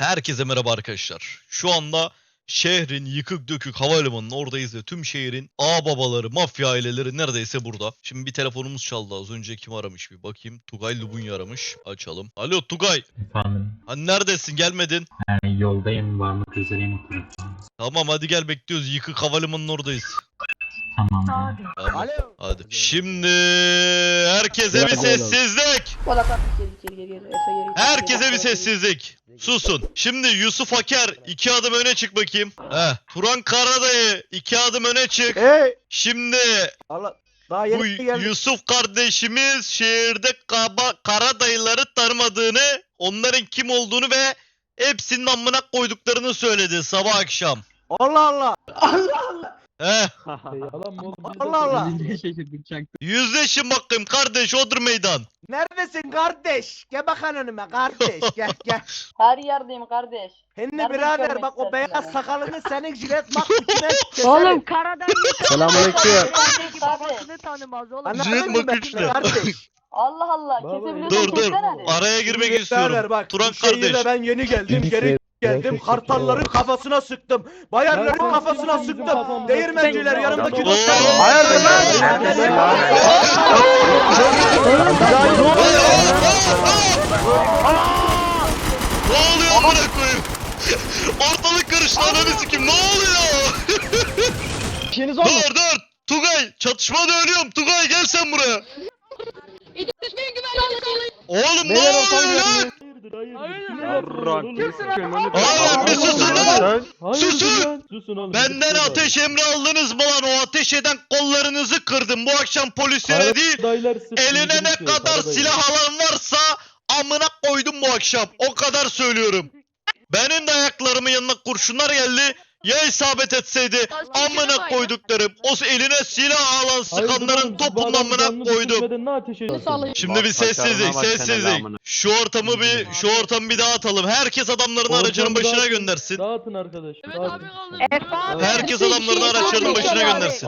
Herkese merhaba arkadaşlar. Şu anda şehrin yıkık dökük havalimanının oradayız ve tüm şehrin ağ babaları, mafya aileleri neredeyse burada. Şimdi bir telefonumuz çaldı az önce kim aramış bir bakayım. Tugay Lubunya aramış. Açalım. Alo Tugay. Efendim, Hani neredesin gelmedin? yani yoldayım, varmak üzereyim o tarafa. Tamam hadi gel bekliyoruz. Yıkık havalimanının oradayız. Tamam. Tamam. Hadi. Şimdi herkese bir sessizlik. Herkese bir sessizlik. Susun. Şimdi Yusuf Aker iki adım öne çık bakayım. Heh. Turan Karadayı iki adım öne çık. Hey! Şimdi Allah daha bu yeni geldi. Yusuf kardeşimiz şehirde kaba, Karadayıları tanımadığını, onların kim olduğunu ve hepsinin amına koyduklarını söyledi sabah akşam. Allah Allah. Allah Allah. Yalan mı oğlum? Biz de Allah Allah. şaşırdık çaktı. Yüzleşin bakayım kardeş odur meydan. Neredesin kardeş? Gel bakan önüme kardeş. Gel gel. Her yerdeyim kardeş. Henni Nereden birader görmek bak o beyaz yani? sakalını senin jilet makbutine keserim. Oğlum Karadayı Selamünaleyküm. Kardeş. babasını tanımaz oğlum. Anladın Jilet mı beni kardeş? Allah Allah. Kesebiliyorsan Dur dur. kessene hadi. Araya girmek Birader istiyorum. bak Turan bu kardeş. ben yeni geldim geri geldim kartalların kafasına sıktım. Bayanların kafasına sıktım. Değirmenciler yanımdaki dostlar. Hayırdır? Ne oluyor amına koyayım? Ortalık karıştı ananı sikim ne oluyor? dur dur. Tugay çatışmada ölüyorum. Tugay gel sen buraya. Oğlum ne oluyor lan? Oğlum bir susun lan. Susun! Susun oğlum. Benden ateş emri aldınız mı lan? O ateş eden kollarınızı kırdım. Bu akşam polislere değil. Eline ne kadar silah alan varsa amına koydum bu akşam. O kadar söylüyorum. Benim de ayaklarımın yanına kurşunlar geldi. Ya isabet etseydi amına koyduklarım. O eline silah alan sıkanların topunu amına koydum. Şimdi bir sessizlik, sessizlik. Şu ortamı bir, şu ortamı bir dağıtalım. Herkes adamlarını aracının başına göndersin. Dağıtın arkadaş. abi. Herkes adamlarını araçlarının başına göndersin.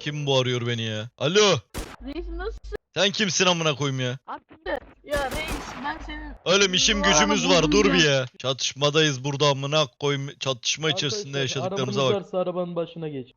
Kim bu arıyor beni ya? Alo. Reis nasılsın? Sen kimsin amına koyayım ya? Attı. Ya reis ben senin... Oğlum işim gücümüz var dur bir ya. Çatışmadayız burada amına koyayım. Çatışma içerisinde yaşadıklarımıza arabanız bak. varsa arabanın başına geç.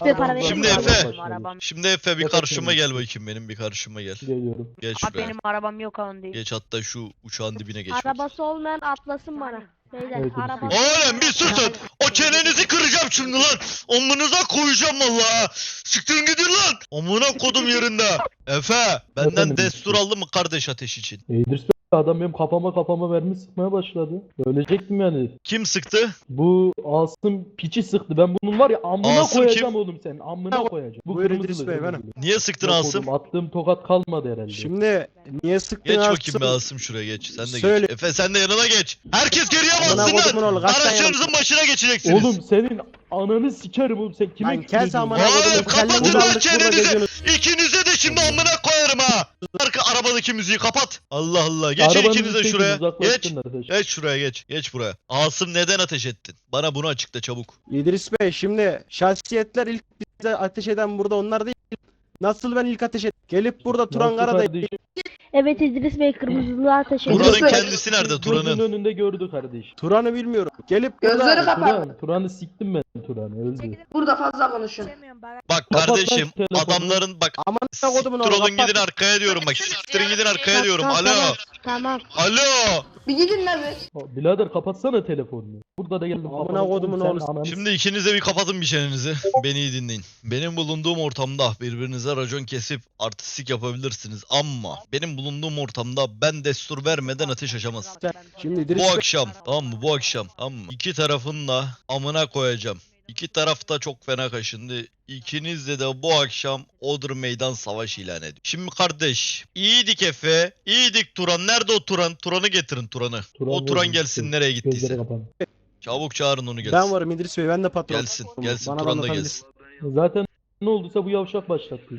Para Şimdi. Efe. Arabam. Şimdi Efe bir karşıma gel bakayım benim bir karşıma gel. Geliyorum. Geç Abi benim arabam yok onun değil. Geç hatta şu uçağın dibine geç. Arabası olmayan atlasın bana. Beyler Evet, araba. Oğlum bir susun. O çenenizi kıracağım şimdi lan. Omunuza koyacağım vallahi. Siktirin gidin lan. Omuna kodum yerinde. Efe benden Efendim? destur aldın mı kardeş ateş için? E, Bey adam benim kafama kafama mermi sıkmaya başladı. Ölecektim yani. Kim sıktı? Bu Asım piçi sıktı. Ben bunun var ya amına Asım koyacağım oğlum sen. Amına koyacağım. Bu Buyur kırmızılı, İdris Bey, kırmızılı. benim. Niye sıktın Yok Asım? oğlum, attığım tokat kalmadı herhalde. Şimdi niye sıktın Geç Asım? bakayım be Asım şuraya geç. Sen de Söyle. geç. Efe sen de yanına geç. Herkes geriye Amına kodumun lan. oğlu, kaç tane Araçlarınızın başına geçeceksiniz. Oğlum senin ananı sikerim oğlum sen kime Lan küfür kes ediyorsun? amına Oğlum, kodumun. kapatın lan çenenizi. İkinize de şimdi amına koyarım ha. Arka arabadaki müziği kapat. Allah Allah. Geçin Arabanın ikiniz de şuraya. Geç. Geç şuraya geç. Geç buraya. Asım neden ateş ettin? Bana bunu açıkla çabuk. İdris Bey şimdi şahsiyetler ilk bize ateş eden burada onlar değil. Nasıl ben ilk ateş et? Gelip burada Turan kardeşim? Evet İdris Bey kırmızılığa ateş ediyor. Turan'ın kendisi nerede? Gözünün Turan'ın. önünde gördü kardeş. Turan'ı bilmiyorum. Gelip Gözleri kapat. Turan, Turan'ı siktim ben Turan'ı öldü. Burada fazla konuşun. Bak Kapat lan kardeşim telefonu. adamların bak aman kodumun siktir oğlu. olun kapat. gidin arkaya diyorum bak. Siktirin gidin arkaya diyorum. Tamam, Alo. Tamam. Alo. Bir gidin lan be. Birader kapatsana telefonunu. Burada da geldim. Amına kafana kodumun oğlu. ananı Şimdi ikiniz de bir kapatın bir çenenizi. Beni iyi dinleyin. Benim bulunduğum ortamda birbirinize racon kesip artistik yapabilirsiniz ama benim bulunduğum ortamda ben destur vermeden ateş açamazsın. Şimdi Bu akşam tamam mı bu akşam tamam mı? İki tarafın da amına koyacağım. İki taraf da çok fena kaşındı. İkiniz de de bu akşam Odur Meydan Savaşı ilan ediyor. Şimdi kardeş iyiydik Efe, iyiydik Turan. Nerede o Turan? Turan'ı getirin Turan'ı. Turan o Turan gelsin nereye gittiyse. Çabuk çağırın onu gelsin. ben varım İdris Bey ben de patron. Gelsin, gelsin. Bana Turan da gelsin. Zaten ne olduysa bu yavşak başlattı.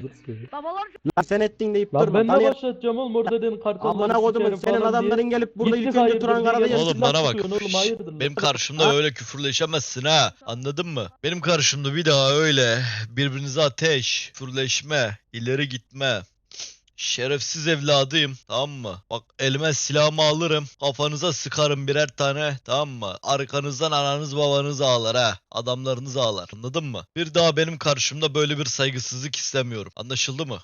Babalar Lan sen ettin deyip Lan durma. ben ne Tanıyan- başlatacağım oğlum orada dedim kartalları Amına kodumun sikerim senin falan diye. adamların gelip burada Gittik ilk önce hayırdır Turan diye Karadayı gelip Oğlum bana bak. tutuyorsun Oğlum, hayırdır lan? Benim karşımda öyle küfürleşemezsin ha. Anladın mı? Benim karşımda bir daha öyle birbirinize ateş, küfürleşme, ileri gitme. Şerefsiz evladıyım tamam mı? Bak elime silahımı alırım kafanıza sıkarım birer tane tamam mı? Arkanızdan ananız babanız ağlar ha adamlarınız ağlar anladın mı? Bir daha benim karşımda böyle bir saygısızlık istemiyorum anlaşıldı mı?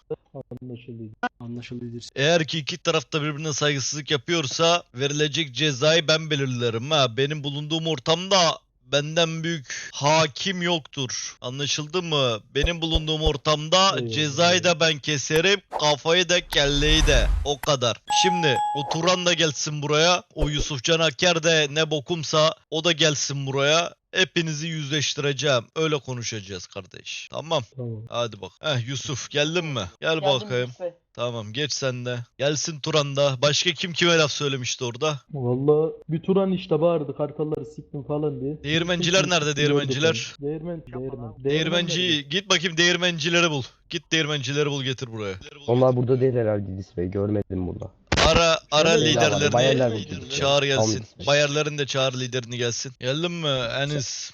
Anlaşıldı. İdris. Eğer ki iki tarafta birbirine saygısızlık yapıyorsa verilecek cezayı ben belirlerim ha. Benim bulunduğum ortamda benden büyük hakim yoktur. Anlaşıldı mı? Benim bulunduğum ortamda cezayı da ben keserim, kafayı da kelleyi de. O kadar. Şimdi o Turan da gelsin buraya. O Yusufcan Aker de ne bokumsa o da gelsin buraya. Hepinizi yüzleştireceğim. Öyle konuşacağız kardeş. Tamam. Tamam. Hadi bak. Heh Yusuf geldin mi? Gel Geldim bakayım. Yusuf Bey. Tamam geç sen de. Gelsin Turan da. Başka kim kime laf söylemişti orada? Valla bir Turan işte bağırdı kartalları siktim falan diye. Değirmenciler nerede değirmenciler? Değirmen, değirmen. Değirmenci git bakayım değirmencileri bul. Git değirmencileri bul getir buraya. Onlar burada değil herhalde İdris Bey. Görmedim burada. Ara ara Şöyle liderlerini bayarlar mı? çağır gelsin. Tamam. Bayarların da çağır liderini gelsin. Geldin mi Enis?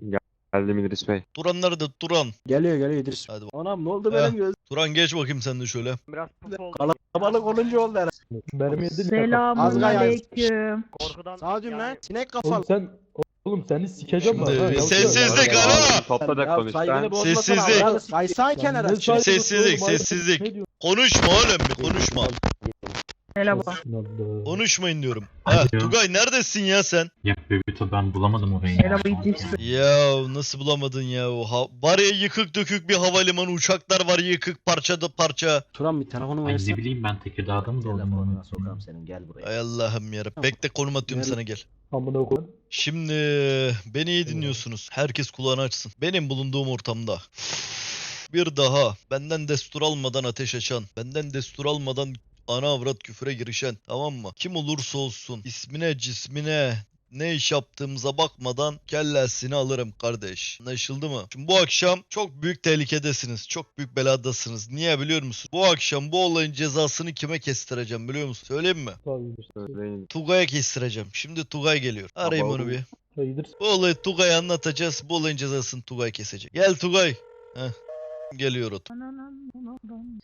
Geldim İdris Bey. Turan nerede? Turan. Geliyor geliyor İdris. Hadi bak. Anam ne oldu benim göz? Turan geç bakayım sen de şöyle. Kalabalık olunca oldu herhalde. Mermi yedin ya. Az gay- aleyküm. Sağ düm lan. Sinek Oğlum kafalı. sen Oğlum seni sikeceğim Şimdi bak. ha, sessizlik ara. Topla da Ya konuş. Sessizlik. Kaysana Lan kenara. Sessizlik, oğlum, sessizlik. Konuşma oğlum bir konuşma. Merhaba. Konuşmayın diyorum. Ha, ya. Tugay neredesin ya sen? Ya Bebito ben bulamadım orayı. ya. Merhaba. Ya nasıl bulamadın ya o ha var ya yıkık dökük bir havalimanı uçaklar var yıkık parça da parça. Turan bir telefonumu Ay versene. ne bileyim ben Tekirdağ'da mı doğdum? senin gel buraya. Ay Allah'ım ya. Bekle konum atıyorum sana gel. Amına koyayım. Şimdi beni iyi dinliyorsunuz. Herkes kulağını açsın. Benim bulunduğum ortamda bir daha benden destur almadan ateş açan, benden destur almadan ana avrat küfüre girişen tamam mı? Kim olursa olsun ismine cismine ne iş yaptığımıza bakmadan kellesini alırım kardeş. Anlaşıldı mı? Şimdi bu akşam çok büyük tehlikedesiniz. Çok büyük beladasınız. Niye biliyor musun? Bu akşam bu olayın cezasını kime kestireceğim biliyor musun? Söyleyeyim mi? Tabii. Söyleyin. Tugay'a kestireceğim. Şimdi Tugay geliyor. Arayayım onu bir. İdris. Bu olayı Tugay'a anlatacağız. Bu olayın cezasını Tugay kesecek. Gel Tugay. Heh. Geliyor o.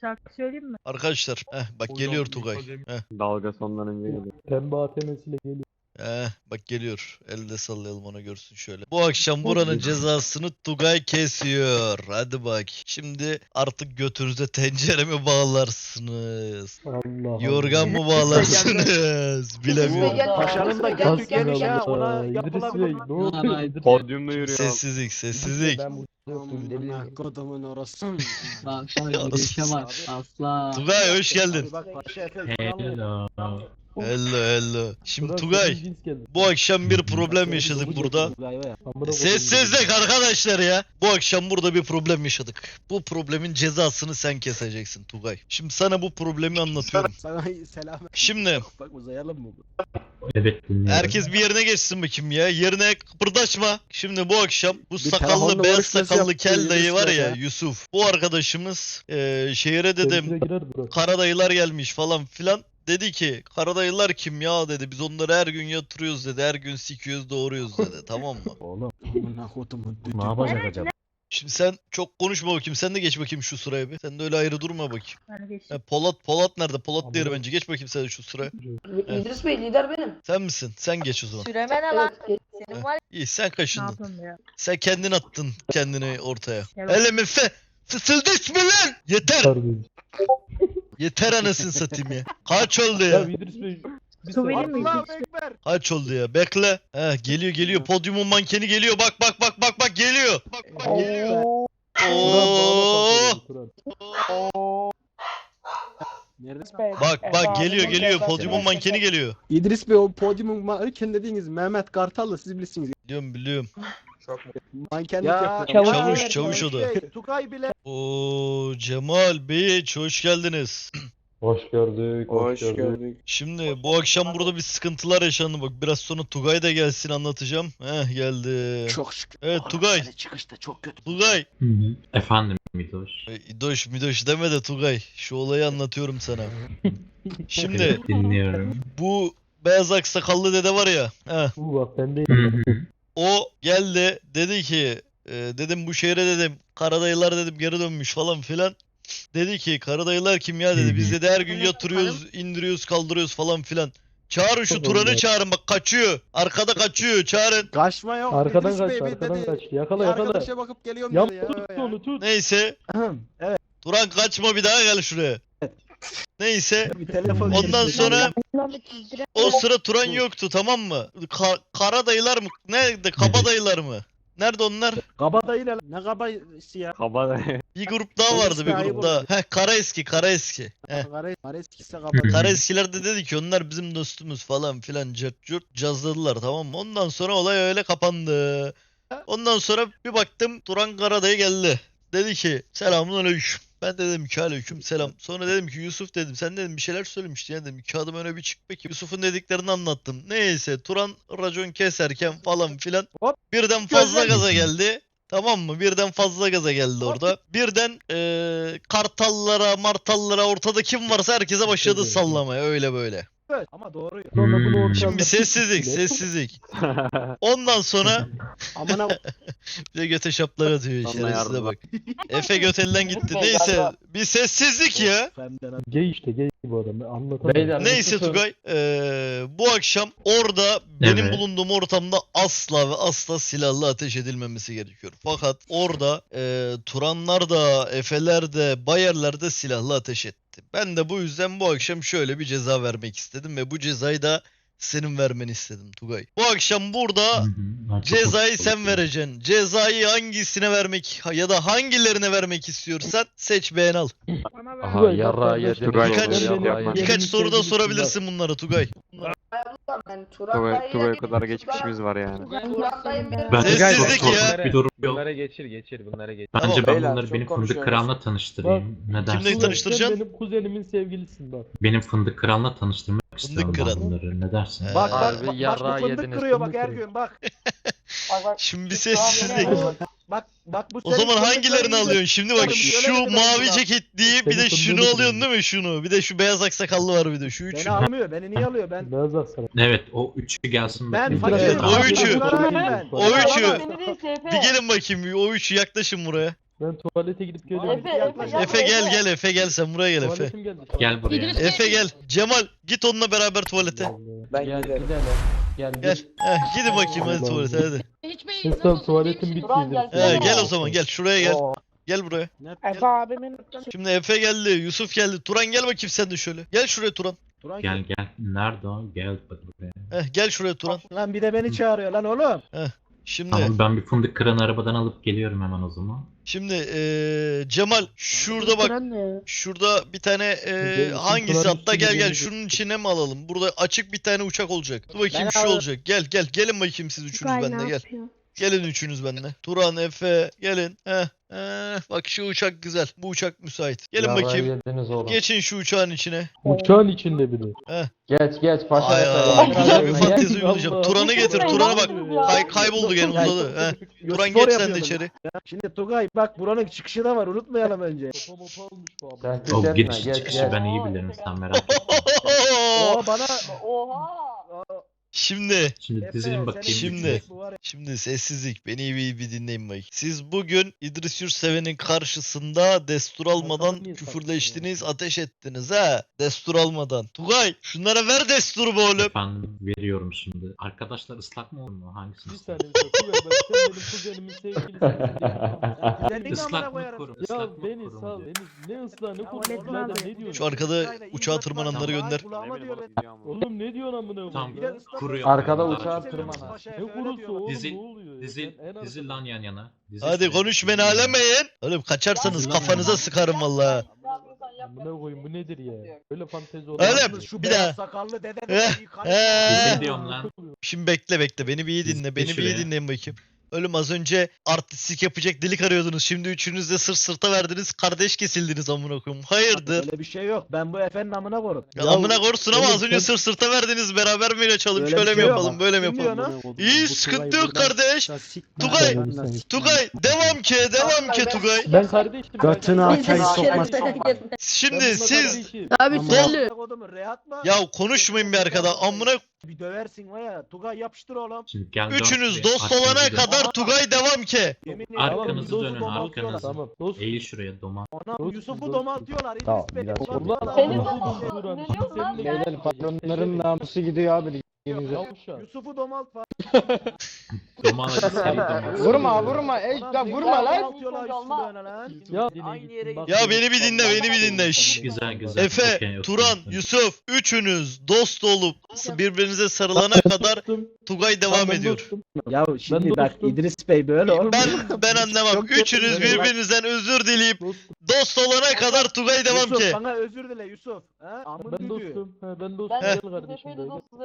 Şarkı söyleyeyim mi? Arkadaşlar heh, bak geliyor Tugay. Heh, Dalga sondan önce geliyor. Pembe ATM'siyle geliyor. heh, bak geliyor. Elde sallayalım ona görsün şöyle. Bu akşam buranın cezasını Tugay kesiyor. Hadi bak. Şimdi artık götünüze tencere mi bağlarsınız? Allah Yorgan mı bağlarsınız? Bilemiyorum. Gel. Paşanın da gelmiş gelmiş ha. Ona. Bey ne oldu Bey? Podyumda yürüyor. Sessizlik, sessizlik. Ben yoktum gidebilir miyim? kodumun orası. Bak bak girişe bak aslan. Tugay hoş geldin. Hello. Hello hello. Şimdi Tugay bu akşam bir problem yaşadık burada. Sessizlik arkadaşlar ya. Bu akşam burada bir problem yaşadık. Bu problemin cezasını sen keseceksin Tugay. Şimdi sana bu problemi anlatıyorum. Sana selam. Şimdi herkes bir yerine geçsin bakayım ya. Yerine kıpırdaşma. Şimdi bu akşam bu sakallı beyaz sakallı kel dayı var ya. Yusuf. Bu arkadaşımız eee şehire dedim karadayılar gelmiş falan filan. Dedi ki karadayılar kim ya dedi. Biz onları her gün yatırıyoruz dedi. Her gün sikiyoruz doğuruyoruz dedi. tamam mı? Oğlum. Amına kodumun. Ne yapacak acaba? Şimdi sen çok konuşma bakayım. Sen de geç bakayım şu sıraya bir. Sen de öyle ayrı durma bakayım. Ben geçtim. Ha, Polat Polat nerede? Polat diğeri bence. Geç bakayım sen de şu sıraya. İdris Bey lider benim. Sen misin? Sen geç o zaman. Süremene lan. Evet. Senin var ya. İyi sen Ne kaşındın. yapayım ya? Sen kendin attın kendini ortaya. Evet. Elimi fe fısıldaş mı lan? Yeter. Yeter anasını satayım ya. Kaç oldu Ya ya? İdris Bey. Bir Su verir saniye. miyiz? Allahu Ekber. Kaç oldu ya? Bekle. He geliyor geliyor. Podyumun mankeni geliyor. Bak bak bak bak bak geliyor. Bak bak geliyor. Oo! Turan. Nerede? Bak bak geliyor geliyor. Podyumun mankeni geliyor. İdris Bey o podyumun manken dediğiniz Mehmet Kartal'ı siz bilirsiniz. Biliyorum biliyorum. Mankenlik Ya, yapıyor. Çavuş, çavuş, çavuş o da. Şey, Tugay bile. Oo Cemal Bey hoş geldiniz. Hoş gördük. Hoş gördük. Şimdi bu akşam burada bir sıkıntılar yaşandı bak biraz sonra Tugay da gelsin anlatacağım. Heh geldi. Çok şükür. Evet Tugay. Çıkışta çok kötü. Tugay. Hı hı. Efendim Midoş. E, İdoş midoş deme de Tugay. Şu olayı anlatıyorum sana. Şimdi dinliyorum. bu beyaz aksakallı dede var ya. Heh, Bu bak ben de. O geldi dedi ki e, dedim bu şehre dedim karadayılar dedim geri dönmüş falan filan. Dedi ki karadayılar kim ya dedi. Biz de her gün yatırıyoruz, indiriyoruz, kaldırıyoruz falan filan. Çağırın şu Turan'ı çağırın bak kaçıyor. Arkada kaçıyor çağırın. Kaçma yok. Arkadan İdris Bey kaç, bir arkadan dedi. kaç. Yakala yakala. Arkadaşa bakıp geliyorum Yap dedi ya. tut ya. onu tut. Neyse evet. Turan kaçma bir daha gel şuraya. Neyse Bir telefon ondan sonra o sıra Turan yoktu tamam mı? Ka- kara dayılar mı? Nerede? Kaba dayılar mı? Nerede onlar? Kabadayı ne? Ne kabayısı ya? Kaba Bir grup daha vardı bir Eski grup daha. Heh kara eski kara eski. Heh. Kare, kare eskisi kabadayı. Kara eskiler de dedi ki onlar bizim dostumuz falan filan cırt cırt cazladılar tamam mı? Ondan sonra olay öyle kapandı. Ondan sonra bir baktım Turan Karadayı geldi. Dedi ki selamun aleyküm. Ben de dedim ki aleyküm selam. Sonra dedim ki Yusuf dedim sen dedim bir şeyler söylemiştin ya dedim. Kağıdım öne bir çık peki. Yusuf'un dediklerini anlattım. Neyse Turan racon keserken falan filan Hop. birden fazla gaza geldi. Tamam mı? Birden fazla gaza geldi orada. Birden eee kartallara, martallara ortada kim varsa herkese başladı sallamaya öyle böyle. Evet, Ama doğru. Ortaya Şimdi sessizlik, sessizlik. Ondan sonra Amına bir de göte şaplar atıyor Vallahi şerefsize yardım. bak. Efe göt elden gitti. Neyse bir sessizlik ya. Femden Gay işte gay bu adam. Anlatamam. Beyler, Neyse nasıl Tugay eee, bu akşam orada benim Evet. bulunduğum ortamda asla ve asla silahlı ateş edilmemesi gerekiyor. Fakat orada eee, Turanlar da, Efeler de, Bayerler de silahlı ateş etti. Ben de bu yüzden bu akşam şöyle bir ceza vermek istedim ve bu cezayı da senin vermeni istedim Tugay. Bu akşam burada Cezayı sen vereceksin. Cezayı hangisine vermek ya da hangilerine vermek istiyorsan seç beğen al. Bana ver. Aha Tugay, yarra yediniz. Birkaç- Birkaç- soru da sorabilirsin bunlara Tugay. Ben Turan Tugay, dayıya Tugay gittim. kadar geçmişimiz var yani. Ben Sessizlik Çok- ya. çok Bir durum yok. Bunlara geçir geçir bunlara geçir. Bence Tamam. ben Beyler, bunları çok benim fındık konuşuyoruz. kralına tanıştırayım. Ne Kimle tanıştıracaksın? Benim kuzenimin sevgilisin bak. Benim fındık kralına tanıştırmak istiyorum kral. ben bunları. Ne dersin? Bak bak Harbi bak, bak yarrağı bu fındık yediniz, kırıyor bak fındık her kırıyor. gün bak. Şimdi bir sessizlik. Bak bak bu O zaman hangilerini alıyorsun? Şimdi bak şu mavi ceketliyi bir de şunu alıyorsun değil mi şunu? Bir de şu beyaz aksakallı var bir de şu Beni üçü. almıyor. Beni niye alıyor? Ben Beyaz Aksaray. Evet o üçü gelsin ben bakayım. Fakirim. o üçü. Ben. O üçü. Beni. Bir gelin bakayım bir o üçü yaklaşın buraya. Ben tuvalete gidip geliyorum. Efe, Efe, Efe gel gel Efe gel sen buraya gel Efe. Tuvaletim geldi. Gel buraya. Efe gel. Cemal git onunla beraber tuvalete. Ben gidelim. Gel Gel. Heh, gidin bakayım hadi tuvalete Allah. Hadi. Neyse tuvaletim bitti. Turan gel, He, Gel. gel o zaman gel şuraya gel. Oo. Gel buraya. Efe abimin Şimdi Efe geldi, Yusuf geldi. Turan gel bakayım sen de şöyle. Gel şuraya Turan. Turan Gel gel. Nerede o? Gel bak buraya. Heh, gel şuraya Turan. Lan bir de beni çağırıyor lan oğlum. Şimdi Tamam ben bir fındık kıranı arabadan alıp geliyorum hemen o zaman. şimdi eee, Cemal şurada bak şurada bir tane eee, Gel, hangisi hatta gel gel şunun içine mi alalım? Burada açık bir tane uçak olacak. Dur bakayım Ben şu alırım. olacak. Gel gel gelin bakayım siz üçünüz Tugay ne gel. yapıyor? Gelin üçünüz benimle. Turan, Efe gelin. Heh, heh, bak şu uçak güzel. Bu uçak müsait. Gelin bakayım. yediniz oğlum. Geçin şu uçağın içine. Uçağın içinde biri. Geç geç paşa. Ay, güzel bir fantezi uygulayacağım. Turan'ı getir. Turan Turan'a bak. Kay kayboldu gene uzadı. Heh. Turan geç sen de içeri. Ya Şimdi Tugay bak buranın çıkışı da var unutmayalım önce. Topa mopa olmuş bu abi. Sen O pis etme giriş geç çıkışı geç. ben iyi bilirim sen merak etme. Oo bana Oha. Şimdi Şimdi senin bakayım. Şimdi. Şimdi sessizlik. Beni iyi bir, bir dinleyin bak. Siz bugün İdris Yurtseven'in karşısında destur almadan niye küfürleştiniz, ateş ettiniz ha. Destur almadan. Tugay şunlara ver desturu be oğlum. Efendim veriyorum şimdi. Arkadaşlar ıslak mı olur mu? Hangisini Bir ister? saniye Tugay ben sen benim kuzenimin sevgilisi. Senin amına Islak mı koyarım. korum? Ya mı beni sal beni ne ıslah ne abi. ne diyorsun? Şu arkada uçağa tırmananları gönder. Kulağıma diyor ben. Oğlum ne diyorsun amına Tamam. koyayım ya? Kuruyor. Arkada Daha uçağa çok tırman. seviyorum. Ne kurusu oğlum Dizil- ne oluyor ya? Dizil, Ben en dizil lan yan yana. Dizil Hadi konuş beni alemeyin. Oğlum kaçarsanız kafanıza sıkarım valla. Amına koyayım bu nedir ya? Böyle fantezi olur. Öyle Şu bir beyaz daha. sakallı dede Eh, de iyi eh. Dizil diyorum lan. Şimdi bekle bekle beni bir iyi dinle. Beni bir iyi dinleyin bakayım. Oğlum az önce artistlik yapacak delik arıyordunuz. Şimdi üçünüz de sırt sırta verdiniz. Kardeş kesildiniz amına koyayım. Hayırdır? Öyle bir şey yok. Ben bu efenin amına korum. Ya amına korsun ama az önce sen- sırt sırta verdiniz. Beraber mi kaçalım? Öyle Şöyle bir mi şey yok. yapalım? Böyle mi Kim yapalım? lan? İyi sıkıntı yok kardeş. Tugay, Tugay. Tugay devam ki devam ki Tugay. Ben kardeştim. Götünü sokmaz. bununla Şimdi kardeşim. siz Abi rehat mı? ya konuşmayın bir arkada. Amına Bir döversin var ya. Tugay yapıştır oğlum. Şimdi gel dön Üçünüz şuraya, dost arkanızı olana dön. kadar Tugay devam ki. Yemin Tamam, ederim Arkanızı Yusuf'u dönün, domaltıyorlar. arkanızı. Tamam. Dost. Eğil şuraya doma. Anam Yusuf'u dost. domaltıyorlar. Tamam, İdris Bey. biraz Ulan, ulan, Senin ulan? Beyler patronların namusu gidiyor abi. Yusuf'u domalt Vurma vurma ey lan vurma lan. Ya, Aynı yere Bak- Ya beni bir dinle beni bir dinle. Şşş. Güzel güzel. Efe, Turan. Yusuf üçünüz dost olup birbirinize sarılana kadar. Tugay devam ediyor. Ya şimdi Ben bak dostum. İdris Bey böyle olmuyor. Ben ben anlamam. Çok Üçünüz birbirinizden özür dileyip dost olana kadar Tugay devam Yusuf ki. bana özür dile Yusuf. Ha? Amın Ben düdüğü. dostum. He, ben dostum. Ben Gel de kardeşim.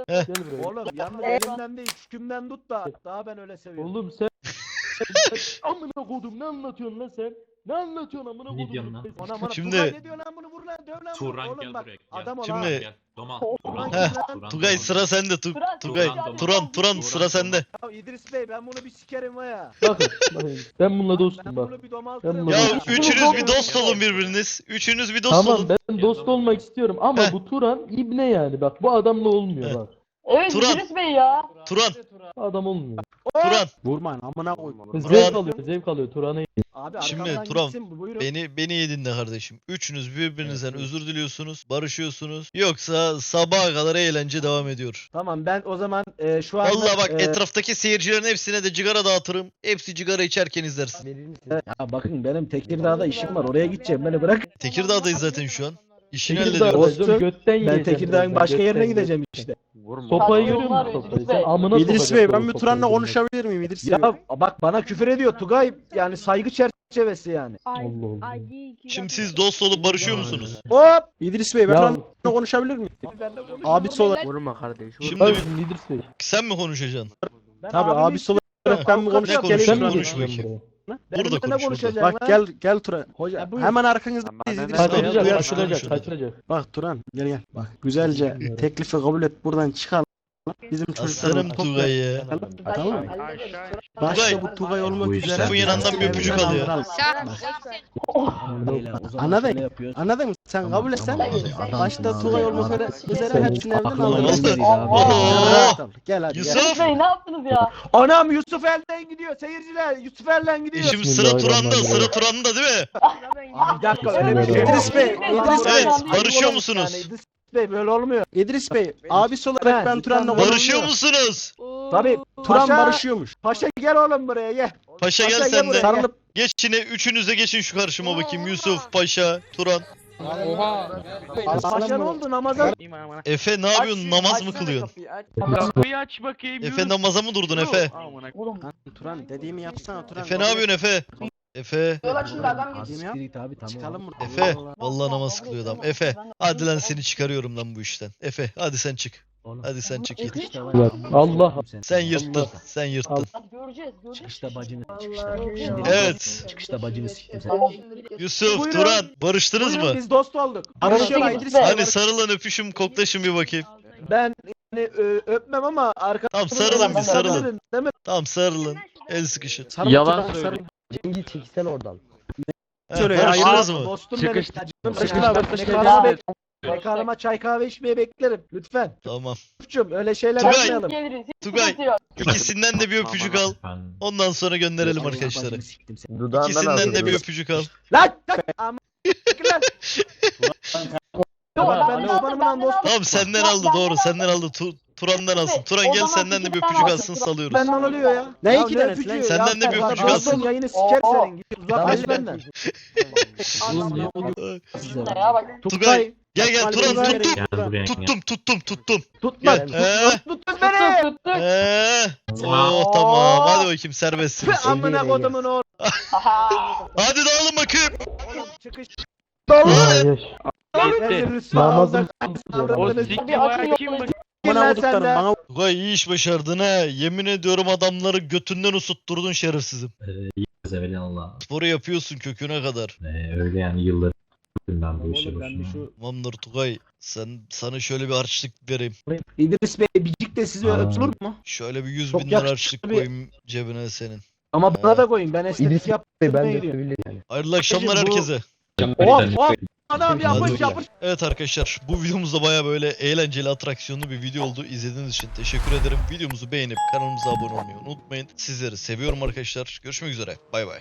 Heh. Gel buraya. Oğlum yalnız elimden değil şükümden tut da daha ben öyle seviyorum. Oğlum sen amına kodum ne anlatıyorsun lan sen? Ne anlatıyorsun amına Ne kodum? diyorsun lan? Bana bana Şimdi- Tugay ne diyor lan bunu vur lan döv lan bunu. Turan Oğlum gel bak buraya. Gel. adam ol Şimdi- ha. Gel. Doma. Turan. Heh, Turan, Tugay doma. sıra sende. Tu- Turan, Tugay, Turan, Turan, Turan Turan, sıra sende. Ya İdris Bey ben bunu bir sikerim var ya. Bakın, bakın. Ben bununla Ben dostum bak. bunu bir domaltırım. Ben bunu- Ya üçünüz bir dost olun birbiriniz. Üçünüz bir dost Tamam olun. ben dost olmak istiyorum ama Heh. bu Turan ibne yani bak bu adamla olmuyor Heh. bak. Evet Turan. İdris Bey ya. Turan, Adam olmuyor. Turan. Vurmayın amına koy. Zevk alıyor zevk alıyor Turan'a. Abi Şimdi arkamdan Turan, gitsin buyurun. Beni beni iyi dinle kardeşim. Üçünüz birbirinizden özür diliyorsunuz, barışıyorsunuz. Yoksa sabaha kadar eğlence devam ediyor. Tamam ben o zaman e, şu anda... Vallahi bak e, etraftaki seyircilerin hepsine de cigara dağıtırım. Hepsi cigara içerken izlersin. Ya bakın benim Tekirdağ'da işim var oraya gideceğim beni bırak. Tekirdağ'dayız zaten şu an. İşini Tekirdağ hallediyoruz. Olsun. götten Ben yiyeceğim Tekirdağ'ın birazdan, başka yerine götten gideceğim işte. Vurma. Sopayı Hadi görüyor musun İdris sopayı? Bey. Sen amına İdris Bey ben birine. konuşabilir miyim İdris Bey? Ya bak bana küfür ediyor Tugay yani saygı çerçevesi yani. Allah Allah. Şimdi siz dost olup barışıyor musunuz? Hop! İdris Bey ben Ya- konuşabilir miyim? Abisi olarak. Vurma kardeş. Şimdi Bak bir- şimdi İdris Bey. sen mi konuşacaksın? Ben Tabii abisi olarak ben mi Ne konuşacağım? konuşuyor, Sen Gelin mi konuş şuraya. konuşuyorsun bakayım. Burada Benimle konuş, konuşacağım. Bak gel gel Turan. Hoca Ya buyur. hemen arkanızda Ama ben- İdris Bey. Kaçıracak Buyur, kaçıracak konuş. kaçıracak. Bak Turan gel gel. Bak güzelce teklifi kabul et buradan çıkalım. Bizim Aslanım Tugay ya. Tamam mı? Başta bu Tugay olmak Bu üzere. Yusuf'un yanından bir öpücük alıyor. Anladın? Anladın mı? Sen kabul etsen başta Tugay olmak üzere, üzere hepsini evden aldın. Gel hadi. Yusuf! Ne yaptınız ya? Anam Yusuf elden gidiyor seyirciler. Yusuf elden E gidiyor. şimdi sıra Turan'da, sıra Turan'da değil mi? Bir dakika öyle bir şey. İdris Bey, İdris Bey. Evet, barışıyor musunuz? Bey böyle olmuyor. İdris Bey, abisi olarak ben Turan'la Barışıyor musunuz? Tabii. Turan Paşa- barışıyormuş. Paşa gel oğlum buraya gel. Paşa gel Paşa sen buraya, de. Sarılıp Geç yine üçünüze geçin şu karşıma bakayım. Yusuf, Paşa, Turan. Paşa ne oldu namaza? Efe ne yapıyorsun? Namaz mı kılıyorsun? Kapıyı aç bakayım. Efe namaza mı durdun Efe? Oğlum Turan dediğimi yapsana Turan. Efe ne yapıyorsun Efe? Efe, Yola şimdi adam. Çıkalım buradan. Efe. Vallahi namaz kılıyor adam. Efe, hadi lan seni çıkarıyorum lan bu işten. Efe, hadi sen çık. Hadi sen çık git. Allah. Sen yırttın, sen yırttın. göreceğiz. Göreceğiz. Çıkışta bacını. Evet. Çıkışta bacını siktim sen. Yusuf, Buyurun. Turan, barıştınız Buyurun, mı? Biz dost olduk. Barışıyorlar İdris Bey. Hani sarılın, öpüşüm, koklaşın bir bakayım. Ben yani ö- öpmem ama arka Tamam sarılın bir sarılın. Değil mi? Tamam sarılın. El sıkışın. Sarıl, Yalan sarıl, söylüyor. sarıl. Cengiz çeksen oradan. Ya, barıştınız hayır, mı? Dostum Çıkış- benim. Mekanıma- Mekanıma çay kahve içmeye beklerim. Lütfen. Tamam. Yusuf'cum öyle şeyler Tugay. yapmayalım. Tugay. İkisinden de bir öpücük al. Ondan sonra gönderelim arkadaşlara. İkisinden de bir öpücük al. Lan! Lan! Tamam senden aldı doğru senden aldı. Tu- Turan'dan alsın. Turan O gel zaman senden de bir iki öpücük alsın alsın. salıyoruz. Benden oluyor ya. Ne Ya iki ne tanesi öpücüğü lan? ya? Senden de bir Bak, öpücük alsın. yayını siker Oo. senin. Git uzaklaş benden. Ne ya bak. Tugay gel gel Turan Tugay. tuttum. gel buraya gel. Tuttum tuttum tuttum. Tutma. Gel. Beni. Tuttuk eee. Oo tamam hadi bakayım serbestsiniz. Tüh, Amına kodumun oğlu. Aha. Hadi dağılın bakayım. Çıkış. Rüsva Namazım. aldık. Bir akın yok. Bana Lan vurduklarım bana Tugay iyi iş başardın ha. Yemin ediyorum adamları götünden usutturdun şerefsizim. Zeveli Allah. Sporu yapıyorsun köküne kadar. Ee, öyle yani yıllar ben bu işi Oğlum ben bir boşuna. şu Tamamdır Tugay. Sen sana şöyle bir harçlık vereyim. İdris Bey bicik de sizi Aa. öpülür mu? Şöyle bir 100 Çok bin lira yakışıklı harçlık bir- koyayım cebine senin. Ama bana da koyun ben estetik İdris yap. Bey ben de söyleyeyim. Hayırlı akşamlar bu- herkese. Oh, oh. Adam yapış yapış. Evet arkadaşlar bu videomuz da baya böyle eğlenceli atraksiyonlu bir video oldu. İzlediğiniz için teşekkür ederim. Videomuzu beğenip kanalımıza abone olmayı unutmayın. Sizleri seviyorum arkadaşlar. Görüşmek üzere. Bay bay.